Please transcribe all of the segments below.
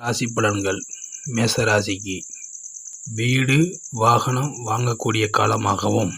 ராசி பலன்கள். மேச ராசிக்கு வீடு வாகனம் வாங்கக்கூடிய காலமாகவும்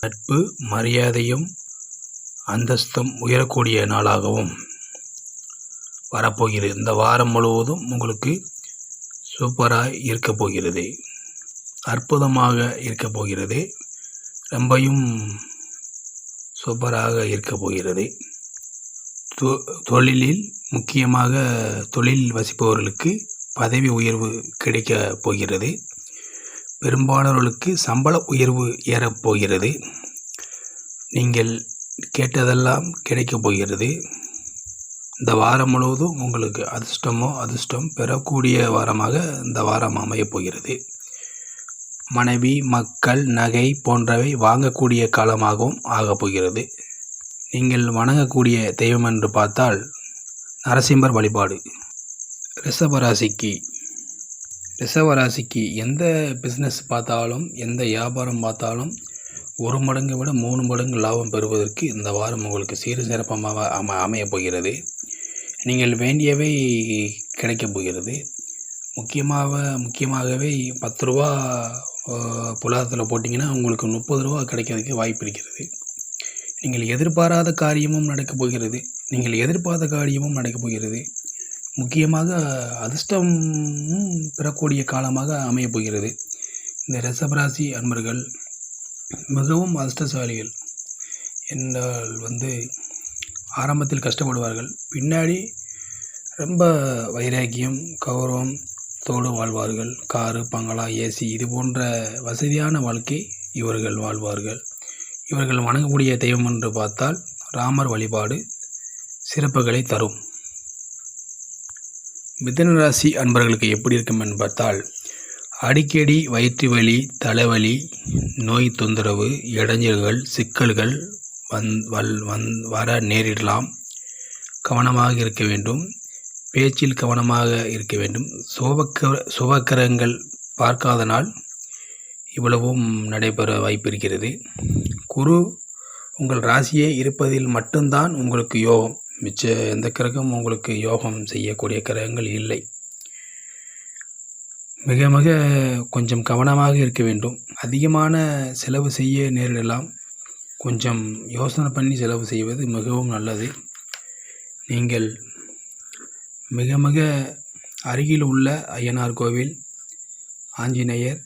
நட்பு மரியாதையும் அந்தஸ்தும் உயரக்கூடிய நாளாகவும் வரப்போகிறது. இந்த வாரம் முழுவதும் உங்களுக்கு சூப்பராக இருக்க போகிறது. அற்புதமாக இருக்க போகிறது. ரொம்பையும் சூப்பராக இருக்க போகிறது. தொ- தொழிலில் முக்கியமாக தொழில் வசிப்பவர்களுக்கு பதவி உயர்வு கிடைக்க போகிறது. பெரும்பாலானவர்களுக்கு சம்பள உயர்வு ஏறப்போகிறது நீங்கள் கேட்டதெல்லாம் கிடைக்கப் போகிறது. இந்த வாரம் முழுவதும் உங்களுக்கு அதிர்ஷ்டமோ அதிர்ஷ்டம் பெறக்கூடிய வாரமாக இந்த வாரம் அமையப் போகிறது. மனைவி மக்கள் நகை போன்றவை வாங்கக்கூடிய காலமாகவும் ஆகப் போகிறது. நீங்கள் வணங்கக்கூடிய தெய்வம் என்று பார்த்தால் நரசிம்மர் வழிபாடு. ரிஷபராசிக்கு. ரிஷபராசிக்கு எந்த பிஸ்னஸ் பார்த்தாலும் எந்த வியாபாரம் பார்த்தாலும் ஒரு மடங்கை விட மூணு மடங்கு லாபம் பெறுவதற்கு இந்த வாரம் உங்களுக்கு சீர சிறப்பமாக அம அமையப் போகிறது. நீங்கள் வேண்டியவை கிடைக்கப் போகிறது. முக்கியமாக முக்கியமாகவே பத்து ரூபா புலாரத்தில் போட்டிங்கன்னா உங்களுக்கு முப்பது ரூபா கிடைக்கிறதுக்கு வாய்ப்பு இருக்கிறது. நீங்கள் எதிர்பாராத காரியமும் நடக்கப் போகிறது. நீங்கள் எதிர்பார்த்த காரியமும் நடக்கப் போகிறது. முக்கியமாக அதிர்ஷ்டமும் பெறக்கூடிய காலமாக அமையப் போகிறது. இந்த ரிஷபராசி அன்பர்கள் மிகவும் அதிர்ஷ்டசாலிகள். என்றால் வந்து ஆரம்பத்தில் கஷ்டப்படுவார்கள். பின்னாடி ரொம்ப வைராக்கியம் கௌரவம் தோடு வாழ்வார்கள். காரு பங்களா ஏசி இது போன்ற வசதியான வாழ்க்கை இவர்கள் வாழ்வார்கள். இவர்கள் வணங்கக்கூடிய தெய்வம் என்று பார்த்தால் ராமர் வழிபாடு சிறப்புகளை தரும். மிதன ராசி அன்பர்களுக்கு எப்படி இருக்கும் என்று பார்த்தால் அடிக்கடி வயிற்று வலி தலைவலி நோய் தொந்தரவு இடைஞ்சல்கள் சிக்கல்கள் வந் வல் வந் வர நேரிடலாம். கவனமாக இருக்க வேண்டும். பேச்சில் கவனமாக இருக்க வேண்டும். சுபக்கர சுபக்கரங்கள் பார்க்காத நாள் இவ்வளவும் நடைபெற வாய்ப்பு இருக்கிறது. குரு உங்கள் ராசியே இருப்பதில் மட்டும்தான் உங்களுக்கு யோகம். மிச்ச எந்த கிரகம் உங்களுக்கு யோகம் செய்யக்கூடிய கிரகங்கள் இல்லை. மிக மிக கொஞ்சம் கவனமாக இருக்க வேண்டும். அதிகமான செலவு செய்ய நேரிடலாம். கொஞ்சம் யோசனை பண்ணி செலவு செய்வது மிகவும் நல்லது. நீங்கள் மிக மிக அருகில் உள்ள ஐயனார் கோவில் ஆஞ்சநேயர்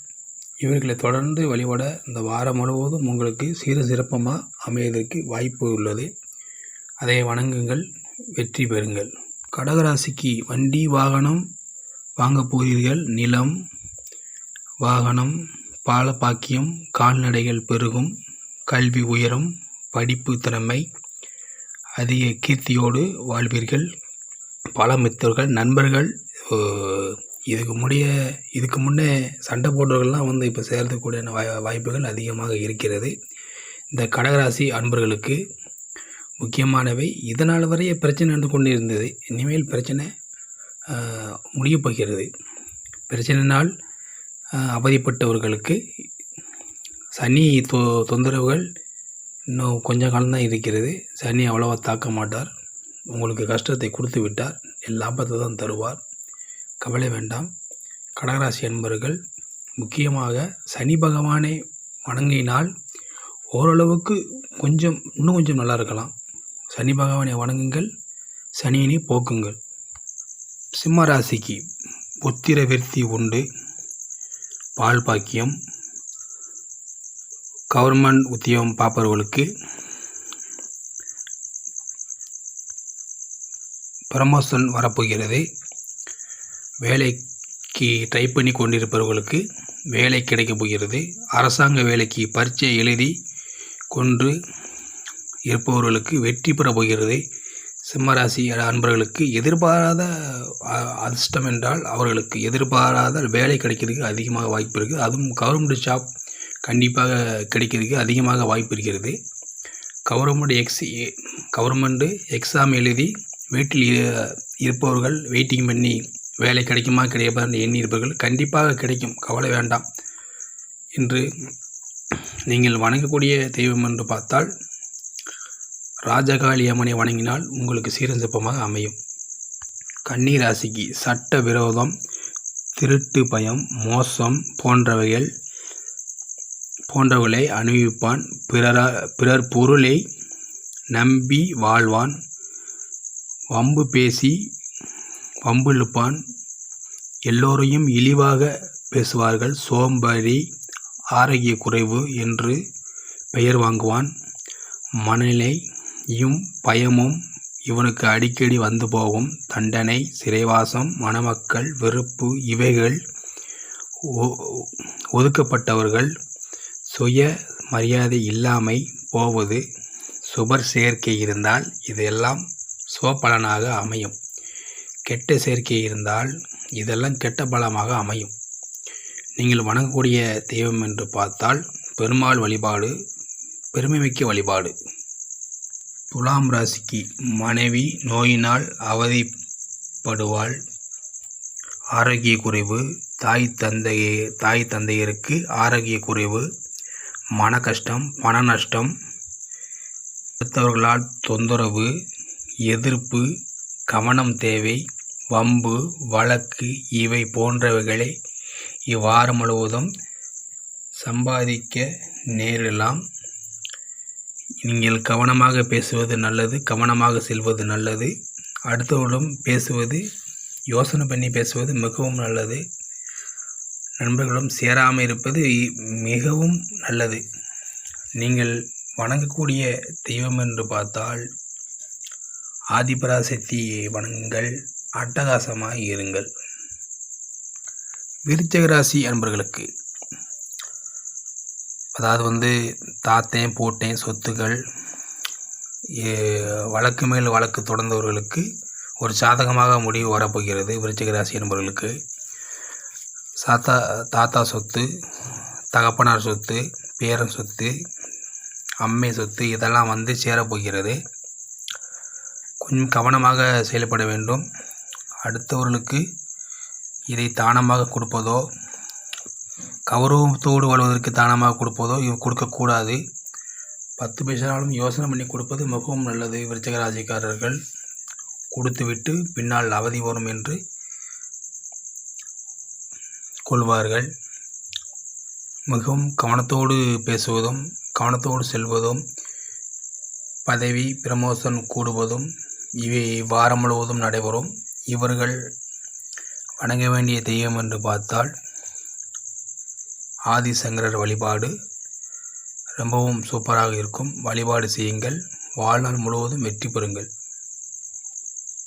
இவர்களை தொடர்ந்து வழிபட இந்த வாரம் முழுவதும் உங்களுக்கு சீர சிறப்பமாக அமைவதற்கு வாய்ப்பு உள்ளது. அதை வணங்குங்கள் வெற்றி பெறுங்கள். கடகராசிக்கு வண்டி வாகனம் வாங்கப் போகிறீர்கள். நிலம் வாகனம் பால பாக்கியம் கால்நடைகள் பெருகும் கல்வி உயரும் படிப்பு திறமை அதிக கீர்த்தியோடு வாழ்வீர்கள். பல மித்தர்கள் நண்பர்கள் இதுக்கு முடிய இதுக்கு முன்னே சண்டை போட்டவர்கள்லாம் வந்து இப்போ சேர்றதுக்கூடிய வாய் வாய்ப்புகள் அதிகமாக இருக்கிறது. இந்த கடகராசி அன்பர்களுக்கு முக்கியமானவை. இதனால் வரைய பிரச்சனை நடந்து கொண்டு இருந்தது இனிமேல் பிரச்சனை முடியப் போகிறது. பிரச்சனையினால் அவதிப்பட்டவர்களுக்கு சனி தொ தொந்தரவுகள் இன்னும் கொஞ்சம் காலம்தான் இருக்கிறது. சனி அவ்வளோவா தாக்க மாட்டார். உங்களுக்கு கஷ்டத்தை கொடுத்து விட்டார். லாபத்தை தான் தருவார். கவலை வேண்டாம். கடகராசி அன்பர்கள் முக்கியமாக சனி பகவானை வணங்கினால் ஓரளவுக்கு கொஞ்சம் இன்னும் கொஞ்சம் நல்லா இருக்கலாம். சனி பகவானை வணங்குங்கள் சனியினை போக்குங்கள். சிம்ம ராசிக்கு புத்திர விருத்தி உண்டு. பால் பாக்கியம் கவர்மெண்ட் உத்தியோகம் பார்ப்பவர்களுக்கு பிரமோஷன் வரப்போகிறது. வேலைக்கு ட்ரை பண்ணி கொண்டிருப்பவர்களுக்கு வேலை கிடைக்கப் போகிறது. அரசாங்க வேலைக்கு பரீட்சை எழுதி கொண்டு இருப்பவர்களுக்கு வெற்றி பெறப் போகிறது. சிம்மராசி அன்பர்களுக்கு எதிர்பாராத அதிர்ஷ்டம் என்றால் அவர்களுக்கு எதிர்பாராத வேலை கிடைக்கிறதுக்கு அதிகமாக வாய்ப்பு இருக்குது. அதுவும் கவர்மெண்ட் ஜாப் கண்டிப்பாக கிடைக்கிறதுக்கு அதிகமாக வாய்ப்பு இருக்கிறது. கவர்மெண்ட் எக்ஸ் கவர்மெண்ட்டு எக்ஸாம் எழுதி வீட்டில் இரு- இருப்பவர்கள் வெயிட்டிங் பண்ணி வேலை கிடைக்குமா? கிடைக்குமா என்று எண்ணி கண்டிப்பாக கிடைக்கும். கவலை வேண்டாம் என்று நீங்கள் வணங்கக்கூடிய தெய்வம் என்று பார்த்தால் ராஜகாளி அம்மனை வணங்கினால் உங்களுக்கு சீரசிறப்பமாக அமையும். கன்னி ராசிக்கு சட்ட விரோதம் திருட்டு பயம் மோசம் போன்றவைகள் போன்றவைகளை அணிவிப்பான். பிறரா பிறர் பொருளை நம்பி வாழ்வான். வம்பு பேசி வம்பு இழுப்பான். எல்லோரையும் இழிவாக பேசுவார்கள். சோம்பேறி ஆரோக்கிய குறைவு என்று பெயர் வாங்குவான். மனநிலையும் பயமும் இவனுக்கு அடிக்கடி வந்து போகும். தண்டனை சிறைவாசம் மணமக்கள் வெறுப்பு இவைகள் ஒ- ஒதுக்கப்பட்டவர்கள். சுய மரியாதை இல்லாமை போவது சுபர் சேர்க்கை இருந்தால் இதெல்லாம் சுபபலனாக அமையும். கெட்ட சேர்க்கை இருந்தால் இதெல்லாம் கெட்ட பலமாக அமையும். நீங்கள் வணங்கக்கூடிய தெய்வம் என்று பார்த்தால் பெருமாள் வழிபாடு பெருமைமிக்க வழிபாடு. துலாம் ராசிக்கு மனைவி நோயினால் அவதிப்படுவாள். ஆரோக்கிய குறைவு தாய் தந்தைய தாய் தந்தையருக்கு ஆரோக்கிய குறைவு மன கஷ்டம் பண நஷ்டம் அடுத்தவர்களால் தொந்தரவு எதிர்ப்பு கவனம் தேவை வம்பு வழக்கு இவை போன்றவைகளை இவ்வாரம் முழுவதும் சம்பாதிக்க நேரிடலாம். நீங்கள் கவனமாக பேசுவது நல்லது கவனமாக செல்வது நல்லது. அடுத்தவர்களும் பேசுவது யோசனை பண்ணி பேசுவது மிகவும் நல்லது. நண்பர்களும் சேராமல் இருப்பது மிகவும் நல்லது. நீங்கள் வணங்கக்கூடிய தெய்வம் என்று பார்த்தால் ஆதிபராசக்தியை வணங்குங்கள். அட்டகாசமாக இருங்கள். விருச்சகராசி அன்பர்களுக்கு அதாவது வந்து தாத்தேன் போட்டேன் சொத்துக்கள் வழக்கு மேல் வழக்கு தொடர்ந்தவர்களுக்கு ஒரு சாதகமாக முடிவு வரப்போகிறது விருச்சிகராசி என்பவர்களுக்கு சாத்தா தாத்தா சொத்து தகப்பனார் சொத்து பேரன் சொத்து அம்மை சொத்து இதெல்லாம் வந்து சேரப்போகிறது. கொஞ்சம் கவனமாக செயல்பட வேண்டும். அடுத்தவர்களுக்கு இதை தானமாக கொடுப்பதோ கௌரவத்தோடு வாழ்வதற்கு தானமாக கொடுப்பதோ இது கொடுக்கக்கூடாது. பத்து பைசாலும் யோசனை பண்ணி கொடுப்பது மிகவும் நல்லது. விருச்சகராசிக்காரர்கள் கொடுத்துவிட்டு பின்னால் அவதி வரும் என்று கொள்வார்கள். மிகவும் கவனத்தோடு பேசுவதும் கவனத்தோடு செல்வதும் பதவி பிரமோஷன் கூடுவதும் இவை வாரம் முழுவதும் நடைபெறும். இவர்கள் வணங்க வேண்டிய தெய்வம் என்று பார்த்தால் ஆதிசங்கரர் வழிபாடு ரொம்பவும் சூப்பராக இருக்கும். வழிபாடு செய்யுங்கள். வாழ்நாள் முழுவதும் வெற்றி பெறுங்கள்.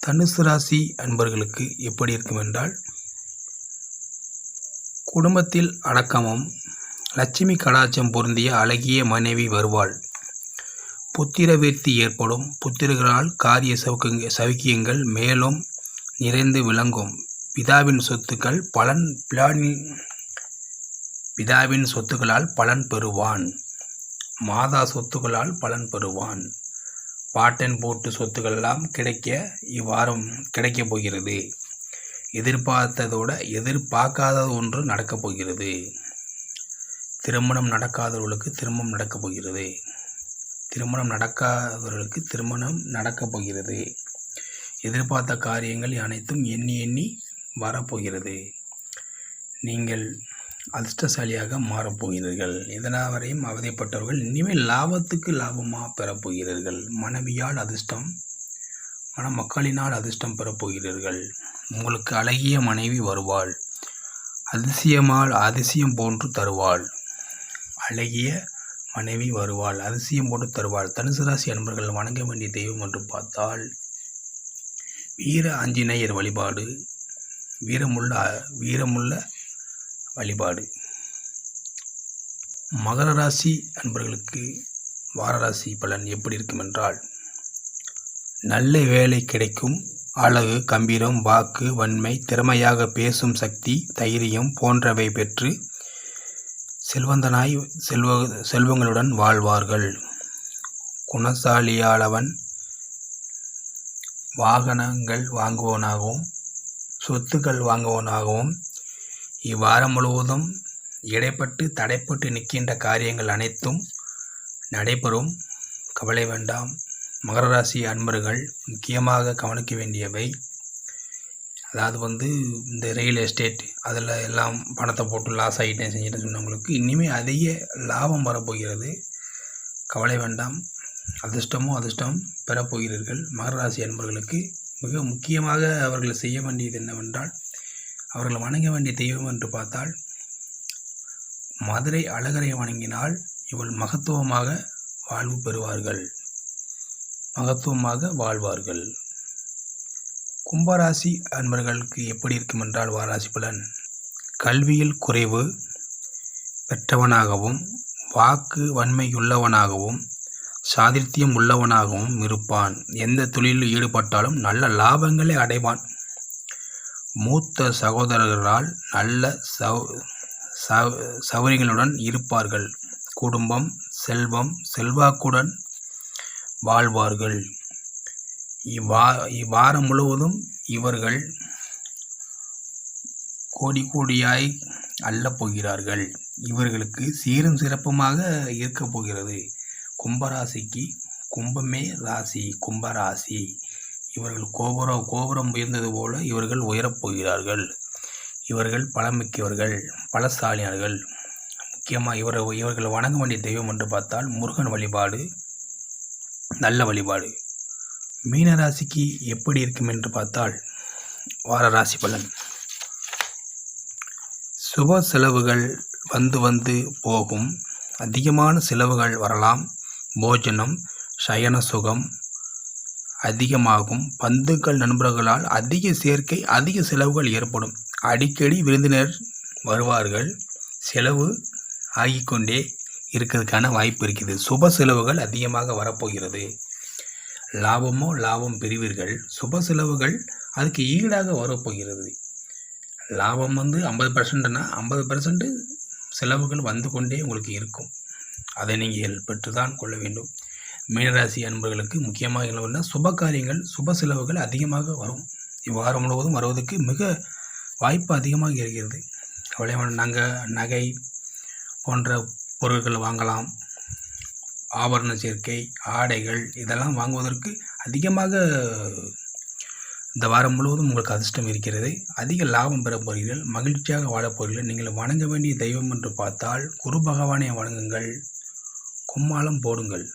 தனுசு ராசி அன்பர்களுக்கு எப்படி இருக்கும் என்றால் குடும்பத்தில் அடக்கமும் லட்சுமி கடாச்சம் பொருந்திய அழகிய மனைவி வருவாள். புத்திர வீர்த்தி ஏற்படும். புத்திரர்களால் காரிய சவுக்க சவுக்கியங்கள் மேலும் நிறைந்து விளங்கும். பிதாவின் சொத்துக்கள் பலன் பிளானி பிதாவின் சொத்துக்களால் பலன் பெறுவான். மாதா சொத்துக்களால் பலன் பெறுவான். பாட்டன் போட்டு சொத்துக்கள் எல்லாம் கிடைக்க இவ்வாரம் கிடைக்கப் போகிறது. எதிர்பார்த்ததோட எதிர்பார்க்காத ஒன்று நடக்கப் போகிறது. திருமணம் நடக்காதவர்களுக்கு திருமணம் நடக்கப் போகிறது. திருமணம் நடக்காதவர்களுக்கு திருமணம் நடக்கப் போகிறது. எதிர்பார்த்த காரியங்கள் அனைத்தும் எண்ணி எண்ணி வரப்போகிறது. நீங்கள் அதிர்ஷ்டசாலியாக மாறப்போகிறீர்கள் இதனால் வரையும் அவதிப்பட்டவர்கள் இனிமேல் லாபத்துக்கு லாபமாக பெறப்போகிறீர்கள் மனைவியால் அதிர்ஷ்டம் மணமக்களினால் அதிர்ஷ்டம் பெறப்போகிறீர்கள் உங்களுக்கு அழகிய மனைவி வருவாள். அதிசயமால் அதிசயம் போன்று தருவாள். அழகிய மனைவி வருவாள். அதிசயம் போன்று தருவாள். தனுசு ராசி அன்பர்கள் வணங்க வேண்டிய தெய்வம் என்று பார்த்தால் வீர ஆஞ்சநேயர் வழிபாடு வீரமுள்ள வீரமுள்ள வழிபாடு. மகர ராசி அன்பர்களுக்கு வாரராசி பலன் எப்படி இருக்கும் என்றால் நல்ல வேலை கிடைக்கும் அழகு கம்பீரம் வாக்கு வன்மை திறமையாக பேசும் சக்தி தைரியம் போன்றவை பெற்று செல்வந்தனாய் செல்வ செல்வங்களுடன் வாழ்வார்கள். குணசாலியாளவன் வாகனங்கள் வாங்குவோனாகவும் சொத்துக்கள் வாங்குவோனாகவும் இவ்வாரம் முழுவதும் இடைப்பட்டு தடைப்பட்டு நிற்கின்ற காரியங்கள் அனைத்தும் நடைபெறும். கவலை வேண்டாம். மகர ராசி அன்பர்கள் முக்கியமாக கவனிக்க வேண்டியவை அதாவது வந்து இந்த ரியல் எஸ்டேட் அதில் எல்லாம் பணத்தை போட்டு லாஸ் ஆகிட்டேன் செஞ்சுட்டேன் சொன்னவங்களுக்கு இனிமேல் அதிக லாபம் வரப்போகிறது. கவலை வேண்டாம். அதிர்ஷ்டமோ அதிர்ஷ்டம் பெறப்போகிறீர்கள் மகர ராசி அன்பர்களுக்கு மிக முக்கியமாக அவர்கள் செய்ய வேண்டியது என்னவென்றால் அவர்கள் வணங்க வேண்டிய தெய்வம் என்று பார்த்தால் மதுரை அழகரை வணங்கினால் இவள் மகத்துவமாக வாழ்வு பெறுவார்கள். மகத்துவமாக வாழ்வார்கள். கும்பராசி அன்பர்களுக்கு எப்படி இருக்கும் என்றால் வாராசி பலன் கல்வியில் குறைவு பெற்றவனாகவும் வாக்கு வன்மையுள்ளவனாகவும் சாதிர்த்தியம் உள்ளவனாகவும் இருப்பான். எந்த தொழிலில் ஈடுபட்டாலும் நல்ல லாபங்களை அடைவான். மூத்த சகோதரர்களால் நல்ல சௌ சௌரியங்களுடன் இருப்பார்கள். குடும்பம் செல்வம் செல்வாக்குடன் வாழ்வார்கள். இவ்வா இவ்வாரம் முழுவதும் இவர்கள் கோடி கோடியாய் அள்ளப் போகிறார்கள். இவர்களுக்கு சீரும் சிறப்புமாக இருக்கப் போகிறது. கும்பராசிக்கு கும்பமே ராசி கும்பராசி. இவர்கள் கோபுரம் கோபுரம் உயர்ந்தது போல இவர்கள் உயரப் போகிறார்கள் இவர்கள் பலமிக்கவர்கள் பலசாலியார்கள். முக்கியமாக இவர் இவர்கள் வணங்க வேண்டிய தெய்வம் என்று பார்த்தால் முருகன் வழிபாடு நல்ல வழிபாடு. மீன ராசிக்கு எப்படி இருக்கும் என்று பார்த்தால் வார ராசி பலன். சுப செலவுகள் வந்து வந்து போகும். அதிகமான செலவுகள் வரலாம். போஜனம் சயன சுகம் அதிகமாகும். பந்துக்கள் நண்பர்களால் அதிக சேர்க்கை அதிக செலவுகள் ஏற்படும். அடிக்கடி விருந்தினர் வருவார்கள். செலவு ஆகிக்கொண்டே இருக்கிறதுக்கான வாய்ப்பு இருக்குது. சுப செலவுகள் அதிகமாக வரப்போகிறது. லாபமோ லாபம் பெறுவீர்கள். சுப செலவுகள் அதுக்கு ஈடாக வரப்போகிறது. லாபம் வந்து ஐம்பது பர்சன்ட்னா ஐம்பது பர்சன்ட் செலவுகள் வந்து கொண்டே உங்களுக்கு இருக்கும். அதை நீங்கள் பெற்று தான் கொள்ள வேண்டும். மீனராசி அன்பர்களுக்கு முக்கியமாக என்னவென்னா சுப காரியங்கள் சுப செலவுகள் அதிகமாக வரும். இவ்வாரம் முழுவதும் வருவதற்கு மிக வாய்ப்பு அதிகமாக இருக்கிறது. கவலையான நகை நகை போன்ற பொருட்கள் வாங்கலாம். ஆபரண சேர்க்கை ஆடைகள் இதெல்லாம் வாங்குவதற்கு அதிகமாக இந்த வாரம் முழுவதும் உங்களுக்கு அதிர்ஷ்டம் இருக்கிறது. அதிக லாபம் பெற போகிறீர்கள். மகிழ்ச்சியாக வாழப் போகிறீர்கள். நீங்கள் வணங்க வேண்டிய தெய்வம் என்று பார்த்தால் குரு பகவானை வணங்குங்கள். கும்மாளம் போடுங்கள்.